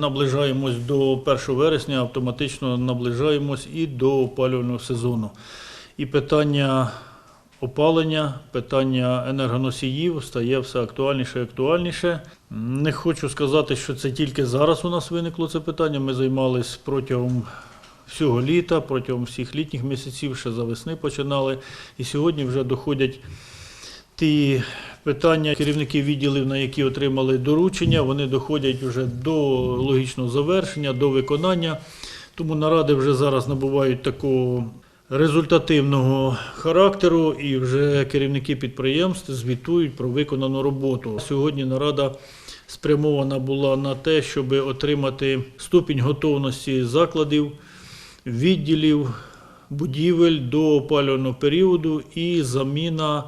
наближаємось до 1 вересня, автоматично наближаємось і до опалювального сезону. І питання опалення, питання енергоносіїв стає все актуальніше і актуальніше. Не хочу сказати, що це тільки зараз у нас виникло це питання. Ми займалися протягом всього літа, протягом всіх літніх місяців, ще за весни починали. І сьогодні вже доходять ті питання керівників відділів, на які отримали доручення, вони доходять вже до логічного завершення, до виконання. Тому наради вже зараз набувають такого результативного характеру, і вже керівники підприємств звітують про виконану роботу. Сьогодні нарада спрямована була на те, щоб отримати ступінь готовності закладів, відділів, будівель до опалювального періоду і заміна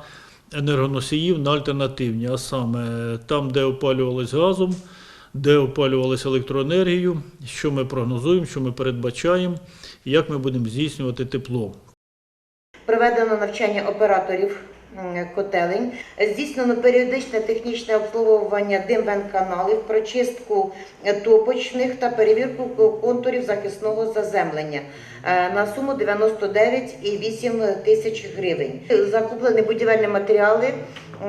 енергоносіїв на альтернативні, а саме там, де опалювалися газом, де опалювалися електроенергією, що ми прогнозуємо, що ми передбачаємо, як ми будемо здійснювати тепло. Проведено навчання операторів котелень, здійснено періодичне технічне обслуговування дим-вент-каналів, прочистку топочних та перевірку контурів захисного заземлення е, на суму 99,8 тисяч гривень. Закуплені будівельні матеріали,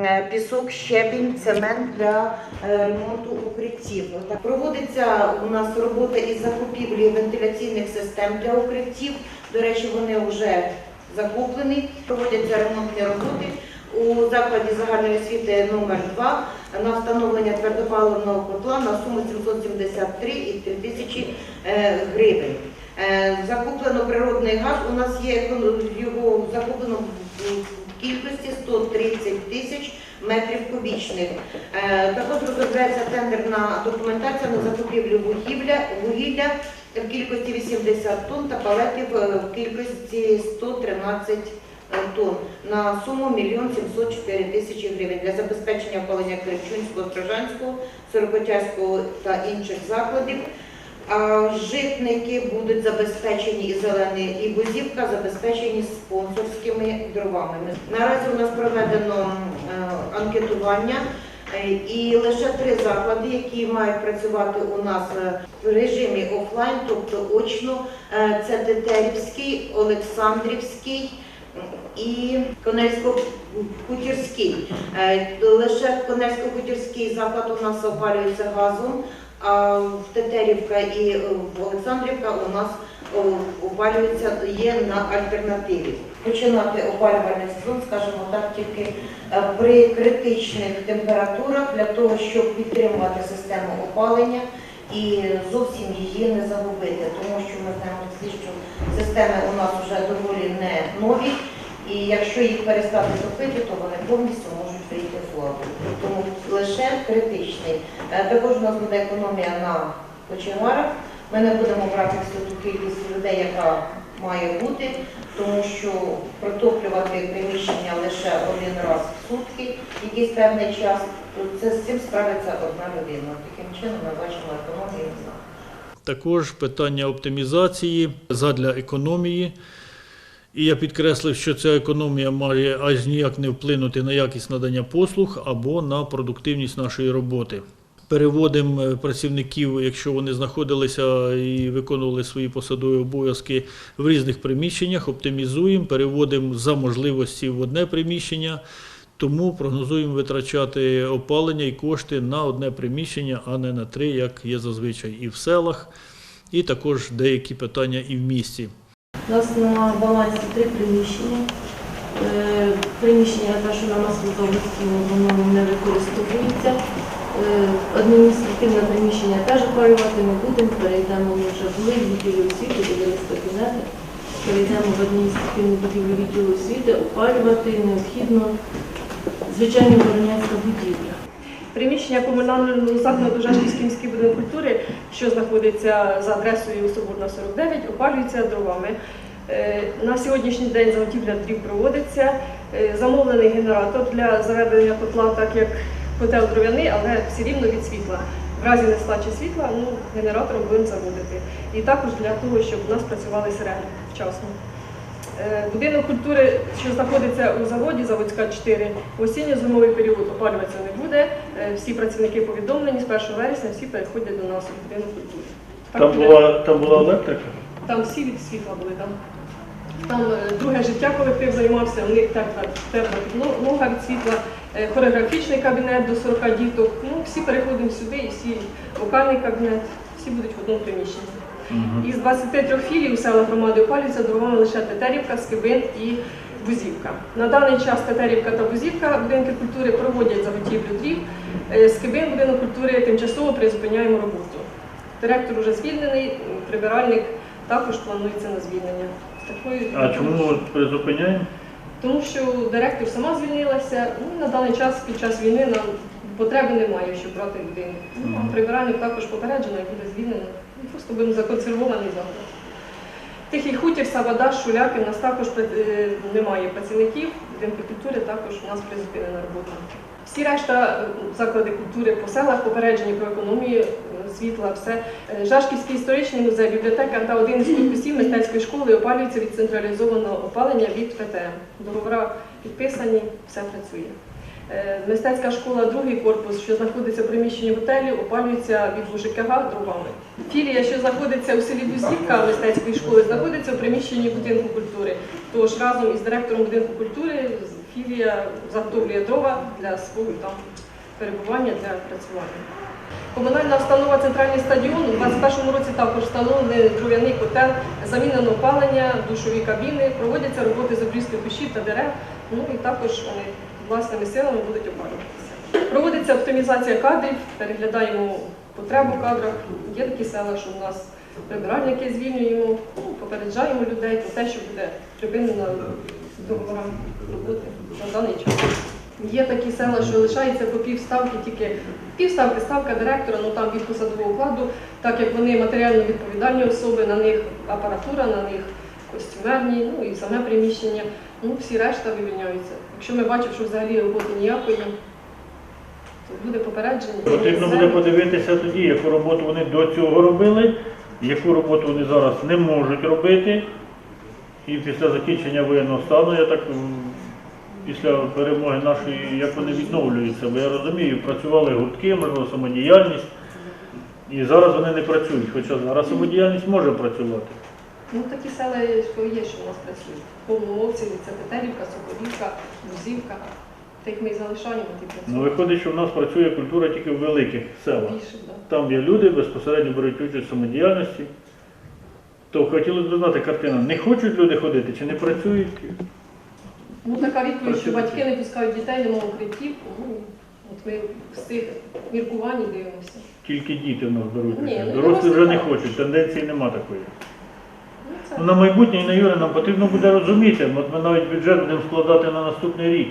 е, пісок, щебінь, цемент для е, ремонту укриттів. Проводиться у нас робота із закупівлі вентиляційних систем для укриттів. До речі, вони вже закуплені, проводяться ремонтні роботи у закладі загальної освіти номер 2 на встановлення твердопаливного котла на суму 773,3 тисячі е, гривень. Е, Закуплено природний газ. У нас є його закуплено в кількості 130 тисяч метрів кубічних. Е, Також розробляється тендерна документація на закупівлю вугілля в кількості 80 тонн та палетів е, в кількості 113 тонн на суму 1 704 тисячі гривень для забезпечення опалення Кривчунського, Стражанського, Сорокотязького та інших закладів. А житники будуть забезпечені і зелені, і бузівка забезпечені спонсорськими дровами. Наразі у нас проведено е, анкетування. Е, І лише три заклади, які мають працювати у нас е, в режимі офлайн, тобто очно, е, це Тетерівський, Олександрівський і Конельсько-Хутірський. Лише Конельсько-Хутірський заклад у нас опалюється газом, а в Тетерівка і в Олександрівка у нас опалюється є на альтернативі. Починати опалювальний сезон, скажімо так, тільки при критичних температурах для того, щоб підтримувати систему опалення і зовсім її не загубити, тому що ми знаємо що системи у нас вже доволі не нові, і якщо їх перестати топити, то вони повністю можуть прийти в форму. Тому лише критичний. Е, Також у нас буде економія на кочегарах. Ми не будемо брати всю ту кількість людей, яка має бути, тому що протоплювати приміщення лише один раз в сутки, якийсь певний час, то це з цим справиться одна людина. Таким чином ми бачимо економію на Також питання оптимізації задля економії. І я підкреслив, що ця економія має аж ніяк не вплинути на якість надання послуг або на продуктивність нашої роботи. Переводимо е, працівників, якщо вони знаходилися і виконували свої посадові обов'язки в різних приміщеннях, оптимізуємо, переводимо за можливості в одне приміщення, тому прогнозуємо витрачати опалення і кошти на одне приміщення, а не на три, як є зазвичай і в селах, і також деякі питання і в місті. Нас на балансі три приміщення. Е, Приміщення те, що на нас Масловській, воно не використовується. Е, Адміністративне приміщення теж опалювати не будемо, перейдемо ми вже були в відділі освіти, дивились кабінети. Перейдемо в адміністративну будівлю відділу освіти, опалювати необхідно, звичайно, Воронянська будівля. Приміщення комунального закладу Жашківський міський будинок культури, що знаходиться за адресою Соборна 49, опалюється дровами. Е, На сьогоднішній день заготівля дрів проводиться. Е, Замовлений генератор для заведення котла, так як котел дров'яний, але все рівно від світла. В разі нестачі світла ну, генератором будемо заводити. І також для того, щоб у нас працювали сирени вчасно. Е, Будинок культури, що знаходиться у заводі, заводська 4, в осінньо-зимовий період опалюватися не буде. Е, Всі працівники повідомлені з 1 вересня, всі переходять до нас у будинок культури. Так Там була, там була електрика. Там всі від світла були там. Там е, друге життя колектив займався, у них тепла, підлога від світла, хореографічний кабінет до 40 діток. Ну, всі переходимо сюди, і всі вокальний кабінет, всі будуть в одному приміщенні. Із 23 філій у селах громади опалюються дровами лише Тетерівка, Скибин і Бузівка. На даний час Тетерівка та Бузівка будинки культури проводять заготівлю дрів. Е, Скибин будинок культури тимчасово призупиняємо роботу. Директор вже звільнений, прибиральник також планується на звільнення. Такою А чому призупиняємо? Тому що директор сама звільнилася. Ну, на даний час під час війни нам потреби немає, щоб брати людину. Ну, а прибиральник також попереджено і буде звільнено. Ну, просто будемо законсервований заклад. Тихий хутір, Савада, Шуляки, у нас також е, немає працівників. Будинки культури також у нас призупинена робота. Всі решта е, заклади культури по селах попереджені про економію світла, все. Е, Жашківський історичний музей, бібліотека та один із корпусів мистецької школи опалюється від централізованого опалення від ПТМ. Договори підписані, все працює. Е, Мистецька школа, другий корпус, що знаходиться в приміщенні готелю, опалюється від УЖКГ дровами. Філія, що знаходиться у селі Бузівка мистецької школи, знаходиться у приміщенні будинку культури. Тож разом із директором будинку культури філія заготовлює дрова для свого там перебування для працювання. Комунальна установа Центральний стадіон у 2021 році також встановлений дров'яний котел, замінено опалення, душові кабіни, проводяться роботи з обрізки кущів та дерев. Ну і також вони власними силами будуть опалюватися. Проводиться оптимізація кадрів, переглядаємо потребу в кадрах. Є такі села, що у нас прибиральники звільнюємо, ну, попереджаємо людей про те, що буде припинена договора роботи на даний час. Є такі села, що лишається по півставки, тільки півставки, ставка директора, ну там від посадового окладу, так як вони матеріально відповідальні особи, на них апаратура, на них костюмерні, ну і саме приміщення. Ну, всі решта вивільняються. Якщо ми бачимо, що взагалі роботи ніякої, то буде попередження. Потрібно буде подивитися тоді, яку роботу вони до цього робили, яку роботу вони зараз не можуть робити. І після закінчення воєнного стану, я так після перемоги нашої, як вони відновлюються, бо я розумію, працювали гуртки, можливо, самодіяльність. І зараз вони не працюють, хоча зараз самодіяльність може працювати. Ну, такі села є, що у нас працюють. В це Тетерівка, Соколівка, Бузівка. Тих ми і залишаємо, ті Ну, виходить, що в нас працює культура тільки в великих селах. Більше, да. Там є люди, безпосередньо беруть участь в самодіяльності. То хотілося б знати картину, не хочуть люди ходити чи не працюють. Ну, така відповідь, що батьки не пускають дітей, немає укриттів. Ну, от ми з цих міркувань дивимося. Тільки діти в нас беруть Ні, ну, Дорослі вже не так. хочуть, тенденції нема такої. Ну, це... Ну, на майбутнє і на Юре нам потрібно буде розуміти, от ми навіть бюджет будемо складати на наступний рік.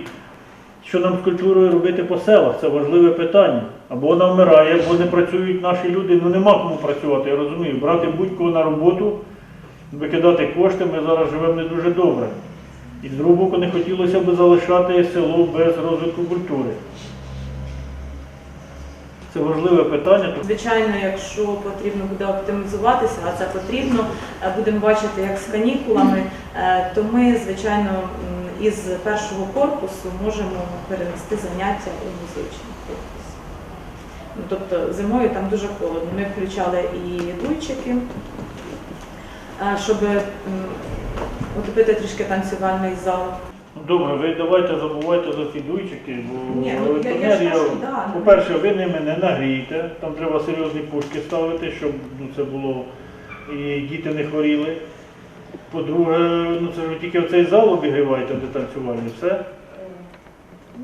Що нам з культурою робити по селах, це важливе питання. Або вона вмирає, або не працюють наші люди, ну нема кому працювати, я розумію. Брати будь-кого на роботу, викидати кошти, ми зараз живемо не дуже добре. І з другого боку не хотілося б залишати село без розвитку культури. Це важливе питання. Звичайно, якщо потрібно буде оптимізуватися, а це потрібно, е, будемо бачити, як з канікулами, е, то ми, звичайно, із першого корпусу можемо перенести заняття у музичний корпус. Ну, Тобто зимою там дуже холодно. Ми включали і дуйчики, е, щоб утопити трішки танцювальний зал. Ну, Добре, ви давайте забувайте за ці дуйчики, бо Ні, ну, я- я ж електроенергія, кажу, да, ну. по-перше, ви ними не нагрієте, там треба серйозні пушки ставити, щоб ну, це було і діти не хворіли. По-друге, ну це ж ви тільки в цей зал обігріваєте, де танцювальні, все.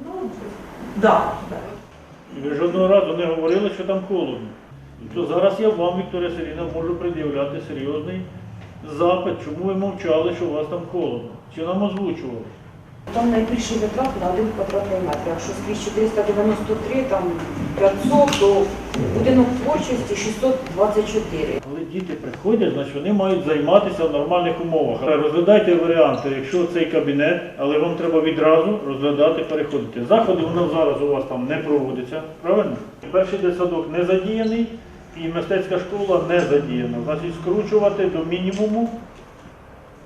Ну, да, да. І ви жодного разу не говорили, що там холодно. То зараз я вам, Вікторія Сергійовна, можу пред'являти серйозний запит, чому ви мовчали, що у вас там холодно. Чи нам озвучували? Там найбільший витрат на один квадратний метр. Якщо скрізь 493, там 500, то будинок творчості 624. Коли діти приходять, значить вони мають займатися в нормальних умовах. Розглядайте варіанти, якщо цей кабінет, але вам треба відразу розглядати, переходити. Заходи у нас зараз у вас там не проводяться, правильно? Перший дитсадок не задіяний і мистецька школа не задіяна. Значить, скручувати до мінімуму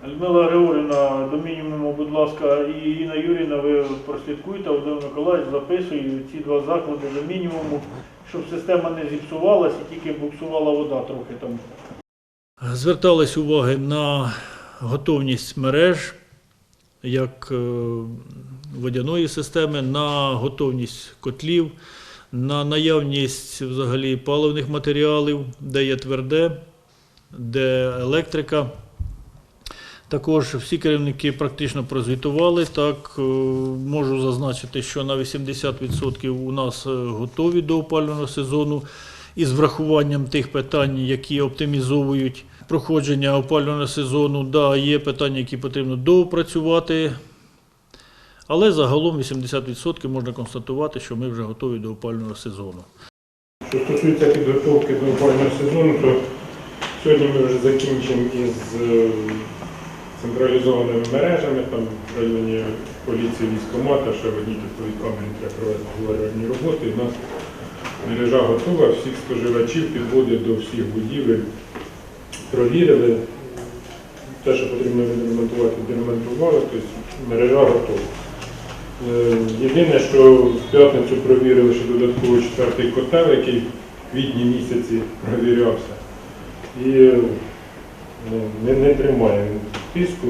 Людмила Григорівна, до мінімуму, будь ласка, і Інна Юрійовна, ви прослідкуйте, Володимир Миколаївич записує ці два заклади до мінімуму, щоб система не зіпсувалась і тільки буксувала вода трохи там. Звертались уваги на готовність мереж як е, водяної системи, на готовність котлів, на наявність взагалі паливних матеріалів, де є тверде, де електрика. Також всі керівники практично прозвітували. Так е, можу зазначити, що на 80% у нас е, готові до опалювального сезону із врахуванням тих питань, які оптимізовують проходження опалювального сезону. Да, є питання, які потрібно доопрацювати. Але загалом 80% можна констатувати, що ми вже готові до опалювального сезону. Що стосується підготовки до опалювального сезону, то сьогодні ми вже закінчимо із е, централізованими мережами, там в районі поліції військкомата, ще в одній камері треба провести роботи. У нас мережа готова, всіх споживачів підводять до всіх будівель, провірили. Те, що потрібно відремонтувати, відремонтували, тобто мережа готова. Е, Єдине, що в п'ятницю провірили, що додатково четвертий котел, який в квітні місяці провірявся. І ну, не, не тримає він тиску,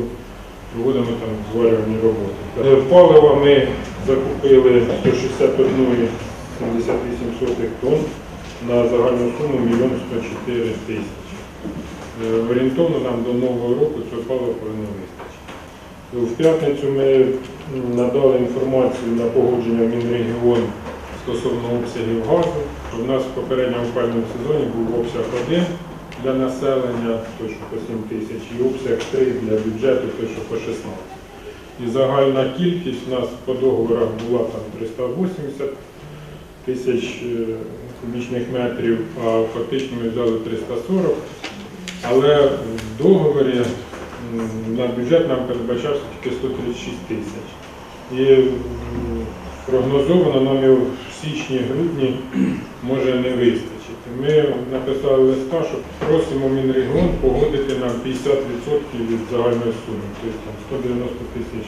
проводимо там зварювальні роботи. Е, Палива ми закупили 161,78 тонн на загальну суму 1 104 тисячі. Е, Орієнтовно нам до Нового року цього палива повинно вистачити. В п'ятницю ми надали інформацію на погодження в Мінрегіон стосовно обсягів газу. В нас в попередньому опалювальному сезоні був обсяг 1 для населення, що по 7 тисяч, і обсяг 3 для бюджету, що по 16. І загальна кількість у нас по договорах була там 380 тисяч е, кубічних метрів, а фактично ми взяли 340. Але в договорі на бюджет нам передбачався тільки 136 тисяч. І прогнозовано нам його в січні-грудні може не вистачити. Ми написали листа, що просимо Мінрегіон погодити нам 50% від загальної суми, тобто 190 тисяч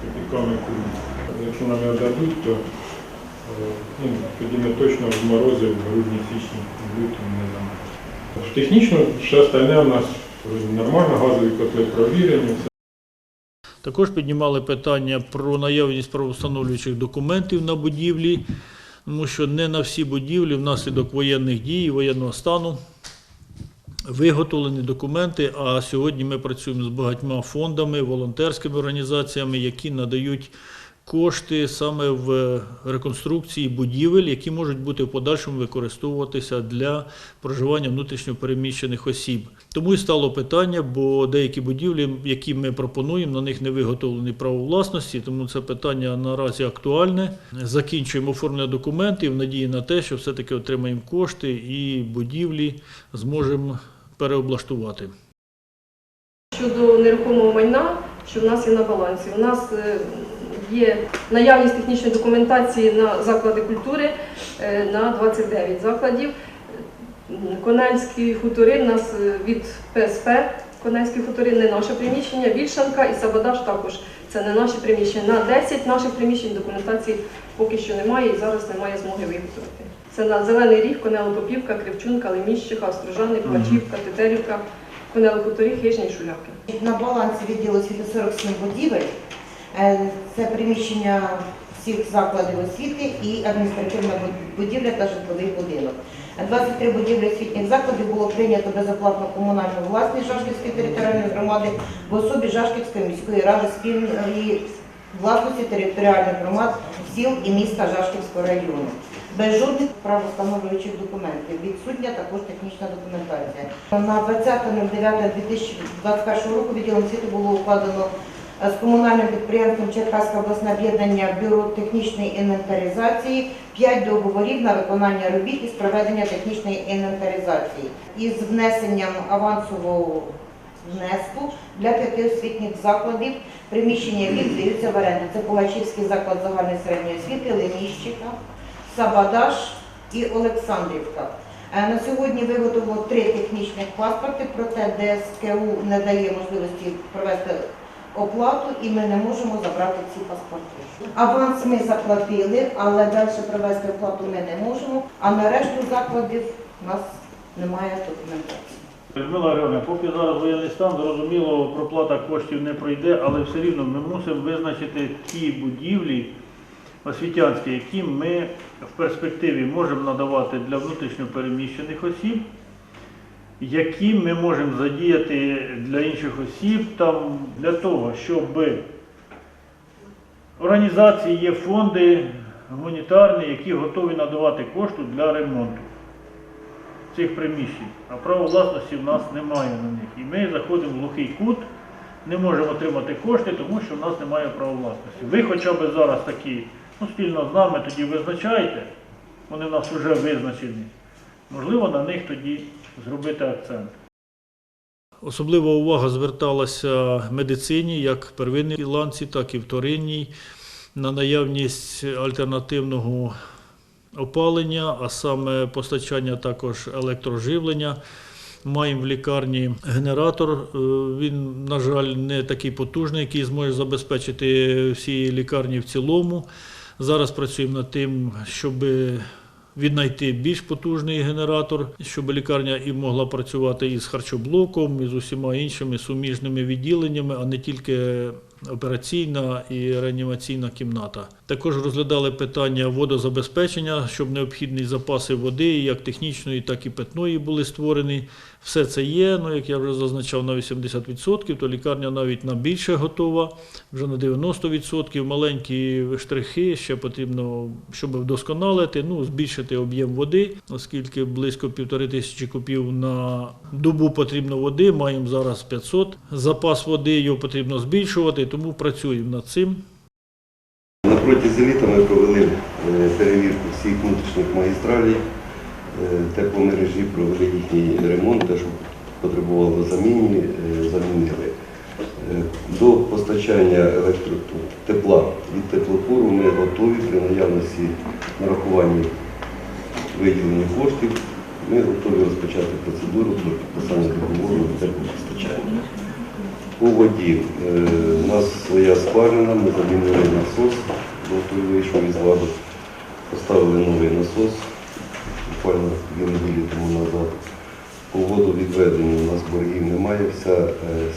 копійками кубів. Якщо нам його дадуть, то е, ну, тоді ми точно в морозі в грудні-січні, в лютому не дамо. Технічно все остальне у нас нормально, газові котли провірені. Також піднімали питання про наявність правоустановлюючих документів на будівлі, тому що не на всі будівлі внаслідок воєнних дій, воєнного стану виготовлені документи. А сьогодні ми працюємо з багатьма фондами, волонтерськими організаціями, які надають кошти саме в реконструкції будівель, які можуть бути в подальшому використовуватися для проживання внутрішньопереміщених осіб. Тому і стало питання, бо деякі будівлі, які ми пропонуємо, на них не виготовлені право власності, тому це питання наразі актуальне. Закінчуємо оформлення документів надії на те, що все-таки отримаємо кошти і будівлі зможемо переоблаштувати. Щодо нерухомого майна, що в нас є на балансі. У нас е, є наявність технічної документації на заклади культури е, на 29 закладів. Конельські хутори в нас е, від ПСП, Конельські хутори не наше приміщення, Вільшанка і Сабадаш також це не наші приміщення. На 10 наших приміщень документації поки що немає і зараз немає змоги виготовити. Це на Зелений Ріг, Конело-Попівка, Кривчунка, Леміщиха, Острожани, Плачівка, Тетерівка, Конело-Хуторі, Хижні і Шуляки. На балансі відділу освіти 47 будівель. Е, Це приміщення всіх закладів освіти і адміністративна будівля та житловий будинок. 23 будівлі освітніх закладів було прийнято безоплатно комунальну власність Жашківської територіальної громади в особі Жашківської міської ради спільної власності територіальних громад сіл і міста Жашківського району. Без жодних правостановлюючих документів. Відсутня також технічна документація. На 20.09.2021 року відділом освіти було укладено е, з комунальним підприємством Черкаське обласне об'єднання бюро технічної інвентаризації 5 договорів на виконання робіт із проведення технічної інвентаризації із внесенням авансового внеску для п'яти освітніх закладів, приміщення яких здаються в оренду. Це Пугачівський заклад загальної середньої освіти, Леміщика, Сабадаш і Олександрівка. Е, На сьогодні виготовило три технічних паспорти, проте ДСКУ не дає можливості провести оплату і ми не можемо забрати ці паспорти. Аванс ми заплатили, але далі провести оплату ми не можемо, а на решту закладів у нас немає документації. Людмила Григорівна, поки зараз воєнний стан, зрозуміло, проплата коштів не пройде, але все рівно ми мусимо визначити ті будівлі освітянські, які ми в перспективі можемо надавати для внутрішньопереміщених осіб, які ми можемо задіяти для інших осіб там, для того, щоб організації є фонди гуманітарні, які готові надавати кошти для ремонту цих приміщень, а права власності в нас немає на них. І ми заходимо в глухий кут, не можемо отримати кошти, тому що в нас немає права власності. Ви хоча б зараз такі, ну спільно з нами тоді визначаєте, вони в нас вже визначені. Можливо, на них тоді зробити акцент. Особлива увага зверталася медицині, як первинній ланці, так і вторинній, на наявність альтернативного опалення, а саме постачання також електроживлення. Маємо в лікарні генератор. е, Він, на жаль, не такий потужний, який зможе забезпечити всі лікарні в цілому. Зараз працюємо над тим, щоб віднайти більш потужний генератор, щоб лікарня і могла працювати із харчоблоком, і з усіма іншими суміжними відділеннями, а не тільки операційна і реанімаційна кімната. Також розглядали питання водозабезпечення, щоб необхідні запаси води, як технічної, так і питної, були створені. Все це є. Ну, як я вже зазначав, на 80%, то лікарня навіть на більше готова, вже на 90%. Маленькі штрихи ще потрібно, щоб вдосконалити, ну, збільшити об'єм води, оскільки близько півтори тисячі купів на добу потрібно води. Маємо зараз 500. Запас води його потрібно збільшувати, тому працюємо над цим. На протязі літа ми провели е, перевірку всіх внутрішніх магістралей, е, тепломережі, провели їхній ремонт, те, що потребувало заміни, е, замінили. До постачання електротепла від теплопору ми готові при наявності нарахуванні виділення коштів. Ми готові розпочати процедуру про підписання договору на теплопостачання. По воді е, у нас своя скважина, ми замінили насос, бо той вийшов із ладу. Поставили новий насос, буквально дві неділі тому назад. По водовідведенню у нас боргів немає, вся е,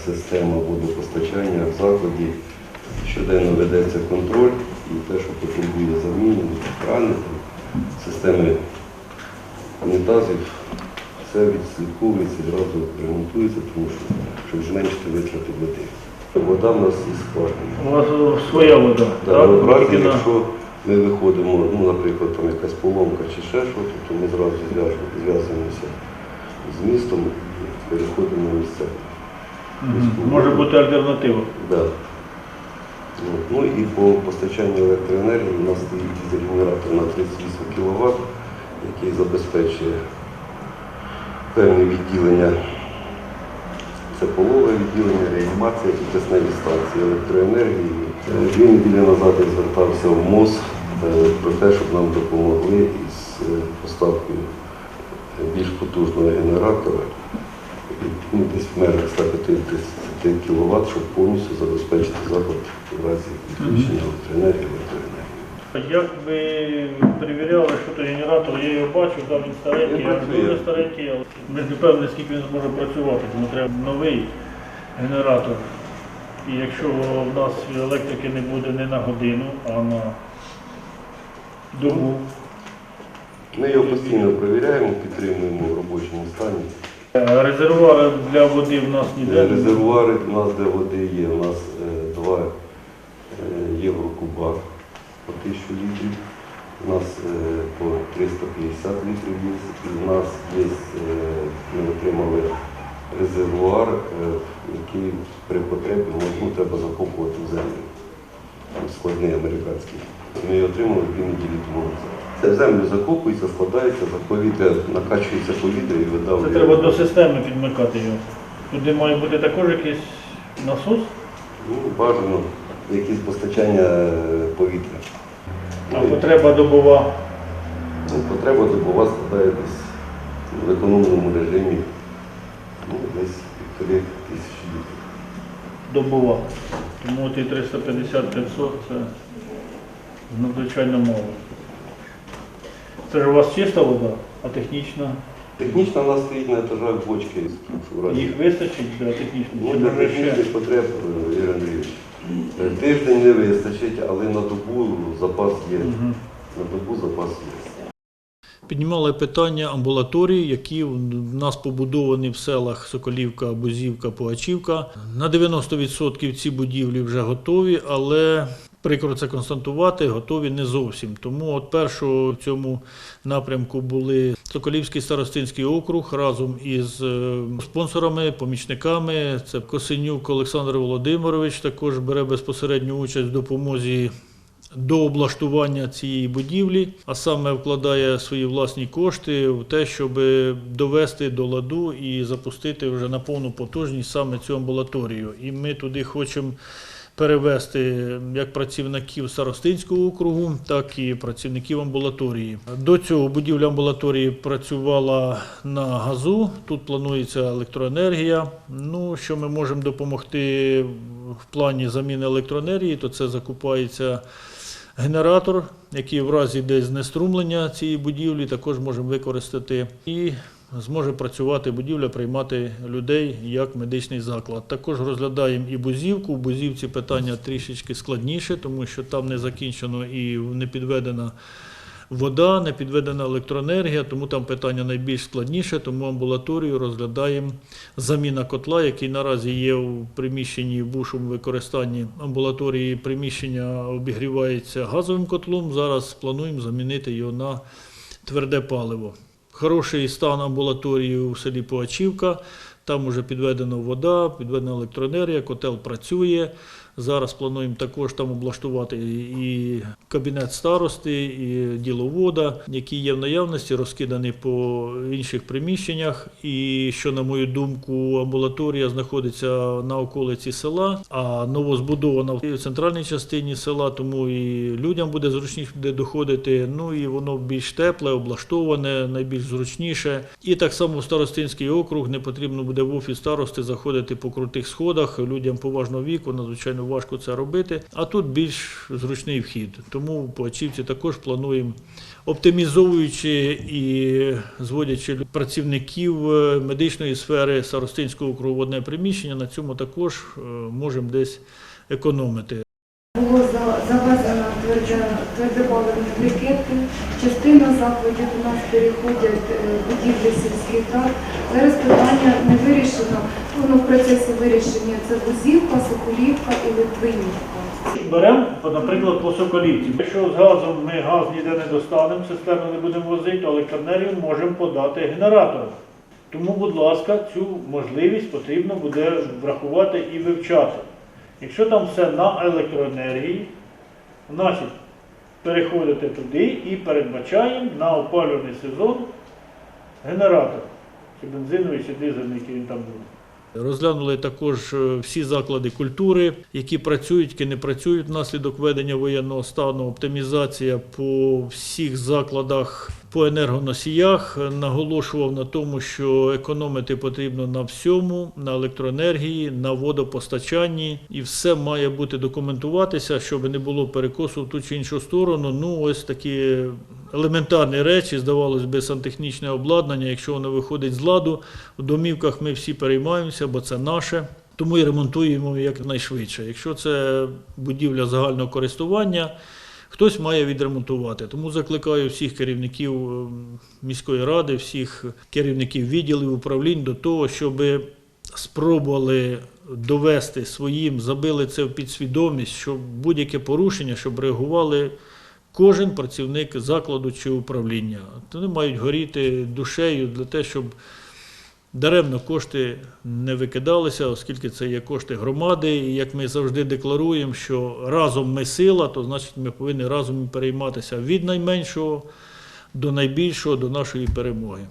система водопостачання в закладі. Щоденно ведеться контроль і те, що потребує заміни, крани, системи унітазів, все відслідковується, одразу ремонтується, тому що щоб зменшити витрати води. Вода в нас із скважини. У вас своя вода, Так, так? в разі, якщо ми виходимо, ну, наприклад, там якась поломка чи ще щось, то ми зразу зв'язуємося з містом і переходимо на місце. Мгм. Може бути альтернатива. Да. Ну, і по постачанню електроенергії у нас стоїть дизель-генератор на 38 кВт, який забезпечує певні відділення. Це полове відділення, реанімація і кисневі станції електроенергії. Е, Дві неділі назад звертався в МОЗ е, про те, щоб нам допомогли із е, поставкою більш потужного генератора ну, десь в межах 150 кВт, щоб повністю забезпечити заклад в разі електроенергії електроенергії. Як ви перевіряли, що то генератор, я його бачу, там він старенький, Він дуже старенький, але ми не певні, скільки він зможе працювати, тому треба новий генератор. І якщо в нас електрики не буде не на годину, а на добу. Ми його постійно перевіряємо, підтримуємо в робочому стані. Е, Резервуари для води в нас ніде. Резервуари у нас де води є, у нас е, 2 е, єврокуба по 1000 літрів, у нас е, по 350 літрів є, у нас є, е, ми отримали резервуар, е, який при потребі ну, треба закопувати в землю. Там складний американський. Ми його отримали дві неділі тому. Це в землю закопується, складається, повітря, накачується повітря і Це треба до системи підмикати його. Туди має бути також якийсь насос, Ну, бажано якісь постачання повітря. А потреба добова. Ну, потреба добова складає десь в економному режимі ну, десь півтори тисячі літрів. Добова. Тому ті 350-500 це надзвичайно мало. Це ж у вас чиста вода, а технічна? Технічно у нас стоїть на етажах бочки. Їх вистачить для технічної? Ну, Чи для може ще? технічних потреб, е, Ігор Андрійович. Е, Тиждень не вистачить, але на добу запас є. На добу запас є. Піднімали питання амбулаторії, які в нас побудовані в селах Соколівка, Бузівка, Пугачівка. На 90% ці будівлі вже готові, але прикро це констатувати, готові не зовсім. Тому от першого в цьому напрямку були Соколівський старостинський округ разом із е, спонсорами, помічниками. Це Косинюк Олександр Володимирович також бере безпосередню участь в допомозі до облаштування цієї будівлі, а саме вкладає свої власні кошти в те, щоб довести до ладу і запустити вже на повну потужність саме цю амбулаторію. І ми туди хочемо перевести як працівників старостинського округу, так і працівників амбулаторії. До цього будівля амбулаторії працювала на газу. Тут планується електроенергія. Ну, що ми можемо допомогти в плані заміни електроенергії, то це закупається генератор, який в разі десь знеструмлення цієї будівлі також можемо використати. І зможе працювати будівля, приймати людей як медичний заклад. Також розглядаємо і Бузівку. В Бузівці питання трішечки складніше, тому що там не закінчено і не підведена вода, не підведена електроенергія, тому там питання найбільш складніше, тому амбулаторію розглядаємо заміна котла, який наразі є в приміщенні в бушому використанні амбулаторії. Приміщення обігрівається газовим котлом. Зараз плануємо замінити його на тверде паливо. Хороший стан амбулаторії у селі Поачівка. Там вже підведена вода, підведена електроенергія, котел працює. Зараз плануємо також там облаштувати і кабінет старости, і діловода, які є в наявності, розкидані по інших приміщеннях. І що, на мою думку, амбулаторія знаходиться на околиці села, а новозбудована в центральній частині села, тому і людям буде зручніше доходити. Ну і воно більш тепле, облаштоване, найбільш зручніше. І так само в старостинський округ не потрібно буде в офіс старости заходити по крутих сходах. Людям поважного віку надзвичайно важко це робити. А тут більш зручний вхід. Тому в Почівці також плануємо, оптимізовуючи і зводячи працівників е, медичної сфери Саростинського округу приміщення, на цьому також е, можемо десь економити. Було за- завезено тверде- твердопаливні брикети. Закладів у нас переходять е, будівлі сільських рад. Зараз питання не вирішено. Воно в процесі вирішення. Це Бузівка, Соколівка і Литвинівка. Беремо, наприклад, по Соколівці. Якщо з газом ми газ ніде не достанемо, цистерну не будемо возити, то електроенергію можемо подати генератором. Тому, будь ласка, цю можливість потрібно буде врахувати і вивчати. Якщо там все на електроенергії, значить переходите туди і передбачаємо на опалювальний сезон генератор. Чи бензиновий, чи дизельний, який він там буде. Розглянули також е, всі заклади культури, які працюють, які не працюють внаслідок введення воєнного стану. Оптимізація по всіх закладах по енергоносіях наголошував на тому, що економити потрібно на всьому, на електроенергії, на водопостачанні, і все має бути документуватися, щоб не було перекосу в ту чи іншу сторону. Ну, ось такі елементарні речі, здавалось би, сантехнічне обладнання, якщо воно виходить з ладу, в домівках ми всі переймаємося, бо це наше. Тому і ремонтуємо якнайшвидше. Якщо це будівля загального користування, хтось має відремонтувати. Тому закликаю всіх керівників ем, міської ради, всіх керівників відділів управлінь до того, щоб спробували довести своїм, забили це в підсвідомість, що будь-яке порушення, щоб реагували кожен працівник закладу чи управління. Вони мають горіти душею для того, щоб даремно кошти не викидалися, оскільки це є кошти громади. І як ми завжди декларуємо, що разом ми сила, то значить ми повинні разом перейматися від найменшого до найбільшого, до нашої перемоги.